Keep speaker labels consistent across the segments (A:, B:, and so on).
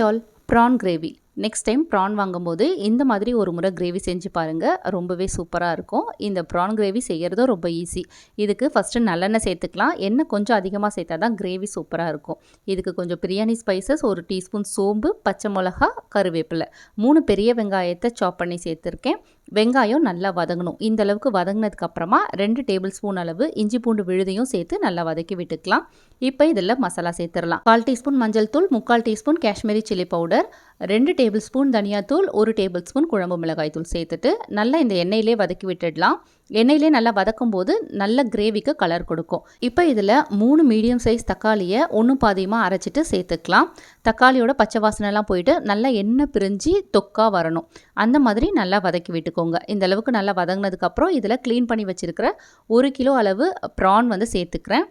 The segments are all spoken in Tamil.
A: Hi all prawn gravy next time prawn வாங்கும்போது இந்த மாதிரி ஒரு முறை கிரேவி செஞ்சு பாருங்கள் ரொம்பவே சூப்பராக இருக்கும். இந்த ப்ரான் கிரேவி செய்கிறதும் ரொம்ப ஈஸி இதுக்கு ஃபஸ்ட்டு நல்லெண்ணெய் சேர்த்துக்கலாம். எண்ணெய் கொஞ்சம் அதிகமாக சேர்த்தா தான் கிரேவி சூப்பராக இருக்கும். இதுக்கு கொஞ்சம் பிரியாணி ஸ்பைசஸ் ஒரு டீஸ்பூன் சோம்பு பச்சை மிளகா கருவேப்பிலை. மூணு பெரிய வெங்காயத்தை சாப் பண்ணி சேர்த்துருக்கேன். வெங்காயம் நல்லா வதங்கணும். இந்த அளவுக்கு வதங்கினதுக்கப்புறமா ரெண்டு டேபிள் ஸ்பூன் அளவு இஞ்சி பூண்டு விழுதையும் சேர்த்து நல்லா வதக்கி விட்டுக்கலாம். இப்போ இதில் மசாலா சேர்த்துடலாம். கால் டீஸ்பூன் மஞ்சள் தூள் முக்கால் டீஸ்பூன் காஷ்மீரி சில்லி பவுடர் ரெண்டு டேபிள் ஸ்பூன் தனியாத்தூள் ஒரு டேபிள் ஸ்பூன் குழம்பு மிளகாய் தூள் சேர்த்துட்டு நல்லா இந்த எண்ணெயிலே வதக்கி விட்டுடலாம். எண்ணெயிலே நல்லா வதக்கும் போது நல்ல கிரேவிக்கு கலர் கொடுக்கும். இப்போ இதில் மூணு மீடியம் சைஸ் தக்காளியை ஒன்று பாதியமாக அரைச்சிட்டு சேர்த்துக்கலாம். தக்காளியோட பச்சை வாசனைலாம் போயிட்டு நல்லா எண்ணெய் பிரிஞ்சு தொக்கா வரணும். அந்த மாதிரி நல்லா வதக்கி விட்டுக்கோங்க. இந்த அளவுக்கு நல்லா வதங்கினதுக்கப்புறம் இதில் க்ளீன் பண்ணி வச்சுருக்கிற ஒரு கிலோ அளவு ப்ரான் வந்து சேர்த்துக்கிறேன்.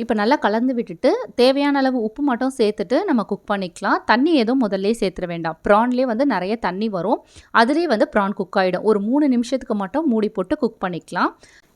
A: இப்போ நல்லா கலந்து விட்டுட்டு தேவையான அளவு உப்பு மட்டும் சேர்த்துட்டு நம்ம குக் பண்ணிக்கலாம். தண்ணி எதுவும் முதல்ல சேர்த்துட வேண்டாம். ப்ரான்லேயே வந்து நிறைய தண்ணி வரும். அதுலேயே வந்து ப்ரான் குக் ஆகிடும் ஒரு மூணு நிமிஷத்துக்கு மட்டும் மூடி போட்டு குக் பண்ணிக்கலாம்.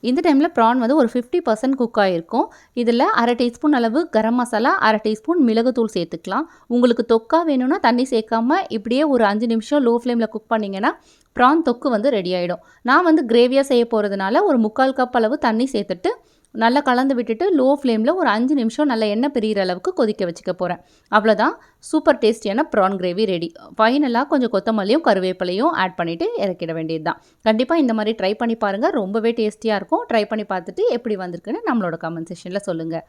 A: இந்த டைமில் ப்ரான் வந்து ஒரு ஃபிஃப்டி பர்சன்ட் குக் ஆகிருக்கும் இதில் அரை டீஸ்பூன் அளவு கரம் மசாலா அரை டீஸ்பூன் மிளகுத்தூள் சேர்த்துக்கலாம். உங்களுக்கு தொக்கா வேணும்னா தண்ணி சேர்க்காம இப்படியே ஒரு அஞ்சு நிமிஷம் லோ ஃப்ளேமில் குக் பண்ணிங்கன்னா ப்ரான் தொக்கு வந்து ரெடி ஆகிடும் நான் வந்து கிரேவியாக செய்ய போகிறதுனால ஒரு முக்கால் கப் அளவு தண்ணி சேர்த்துட்டு நல்லா கலந்து விட்டுட்டு லோ ஃப்ளேமில் ஒரு அஞ்சு நிமிஷம் நல்லா எண்ணெய் பிரிகிற அளவுக்கு கொதிக்க வச்சுக்க போகிறேன் அவ்வளோதான் சூப்பர் டேஸ்டியான ப்ரான் கிரேவி ரெடி ஃபைனலாக கொஞ்சம் கொத்தமல்லியும் கருவேப்பிலையும் ஆட் பண்ணிவிட்டு இறக்கிட வேண்டியது தான் கண்டிப்பாக இந்த மாதிரி ட்ரை பண்ணி பாருங்கள் ரொம்பவே டேஸ்டியாக இருக்கும். ட்ரை பண்ணி பார்த்துட்டு எப்படி வந்திருக்குன்னு நம்மளோட கமெண்ட் செஷனில் சொல்லுங்கள்